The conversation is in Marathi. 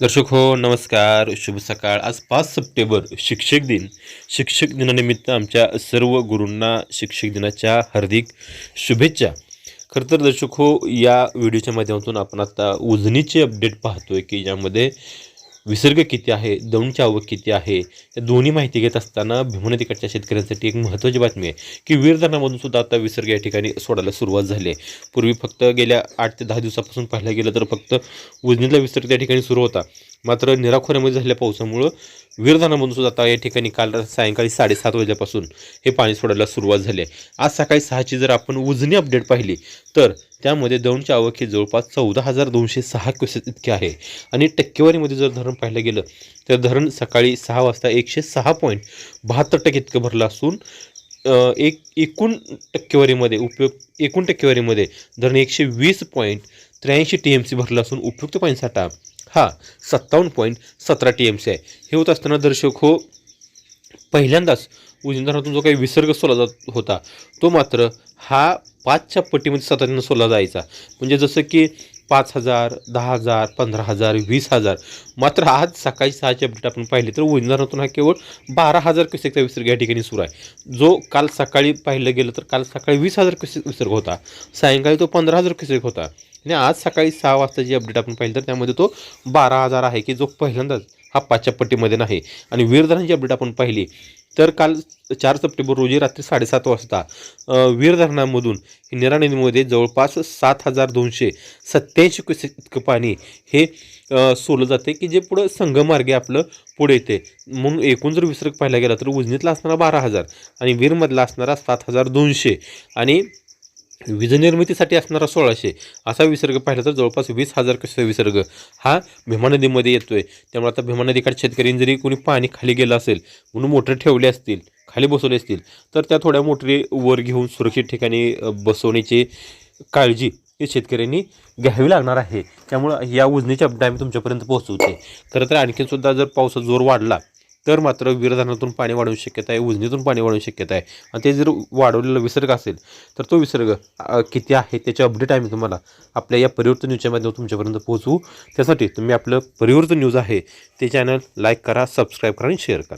दर्शक हो नमस्कार. शुभ सकाळ. आज पाच सप्टेंबर शिक्षक दिन. शिक्षक दिनानिमित्त आमच्या सर्व गुरूंना शिक्षक दिनाच्या हार्दिक शुभेच्छा. खरं तर दर्शक हो या व्हिडिओच्या माध्यमातून आपण आता उजनीचे अपडेट पाहतोय की ज्यामध्ये विसर्ग किती आहे दौंडची आवक किती आहे या दोन्ही माहिती घेत असताना भीमनदीकडच्या शेतकऱ्यांसाठी एक महत्त्वाची बातमी आहे की वीर धरणामधून सुद्धा आता विसर्ग या ठिकाणी सोडायला सुरुवात झाली आहे. पूर्वी फक्त गेल्या आठ ते दहा दिवसापासून पाहायला गेलं तर फक्त उजनीतला विसर्ग त्या ठिकाणी सुरू होता. मात्र निराखोऱ्यामध्ये झालेल्या पावसामुळं वीरधानामधून सुद्धा आता या ठिकाणी काल सायंकाळी साडेसात वाजल्यापासून हे पाणी सोडायला सुरुवात झाली आहे. आज सकाळी सहाची जर आपण उजनी अपडेट पाहिली तर त्यामध्ये दौंडची आवक जवळपास चौदा हजार दोनशे सहा क्युसेस इतके आहे. आणि टक्केवारीमध्ये जर धरण पाहिलं गेलं तर धरण सकाळी सहा वाजता एकशे सहा पॉईंट बहात्तर टक्के इतकं भरलं असून एक एकूण टक्केवारीमध्ये उपयोग एकूण टक्केवारीमध्ये धरण एकशे वीस पॉईंट त्र्याऐंशी टी एम सी भरलं असून उपयुक्त पॉईंट साठा. हा सत्तावन्न पॉईंट सतरा टी एम सी आहे. हे होत असताना दर्शक हो पहिल्यांदाच उजनी जो काही विसर्ग सोडला जात होता तो मात्र हा पाचच्या पट्टीमध्ये सातत्यानं सोडला जायचा. म्हणजे जसं की पाच हजार दहा हजार पंधरा हजार वीस हजार मात्र आज सकाळी सहाची अपडेट आपण पाहिली तर उजनी हा केवळ बारा हजार क्युसेकचा विसर्ग या ठिकाणी सुरू आहे. जो काल सकाळी पाहिलं गेलं तर काल सकाळी वीस हजार क्युसेक विसर्ग होता. सायंकाळी तो पंधरा हजार क्युसेक होता. आणि आज सकाळी सहा वाजता जी अपडेट आपण पाहिली तर त्यामध्ये तो बारा हजार आहे की जो पहिल्यांदाच हा पाचच्या पट्टीमध्ये नाही. आणि वीरधरांची अपडेट आपण पाहिली. तर काल चार सप्टेंबर रोजी रात्री साडेसात वाजता वीर धरणामधून निरा नदीमध्ये जवळपास सात हजार दोनशे सत्याऐंशी क्युसेक इतकं पाणी हे सोडलं जाते की जे पुढं संघमार्गे आपलं पुढे येते. मग एकूण जर विसर्ग पाहायला गेला तर उजनीतला असणारा बारा हजार आणि वीरमधला असणारा सात हजार दोनशे आणि वीज निर्मितीसाठी असणारा सोळाशे असा विसर्ग पाहिला तर जवळपास वीस हजार कसा विसर्ग? हा भीमा नदीमध्ये येतोय. त्यामुळे आता भीमा नदीकडे शेतकऱ्यांनी जरी कोणी पाणी खाली गेलं असेल म्हणून मोटर ठेवले असतील खाली बसवले असतील तर त्या थोड्या मोटरी वर घेऊन सुरक्षित ठिकाणी बसवण्याची काळजी हे शेतकऱ्यांनी घ्यावी लागणार आहे. त्यामुळं या उजनीची अपडेट आम्ही तुमच्यापर्यंत पोहोचवते खरं तर आणखीनसुद्धा जर पावसाचा जोर वाढला तर मात्र विरधानातून पाणी वाढवू शक्यता आहे उजनीतून पाणी वाढवू शक्यता आहे. आणि ते जर वाढवलेला विसर्ग असेल तर तो विसर्ग किती आहे त्याचे अपडेट आम्ही तुम्हाला आपल्या या परिवर्तन न्यूजच्या माध्यमातून तुमच्यापर्यंत पोहोचवू. त्यासाठी तुम्ही आपलं परिवर्तन न्यूज आहे ते चॅनल लाईक करा सबस्क्राईब करा आणि शेअर करा.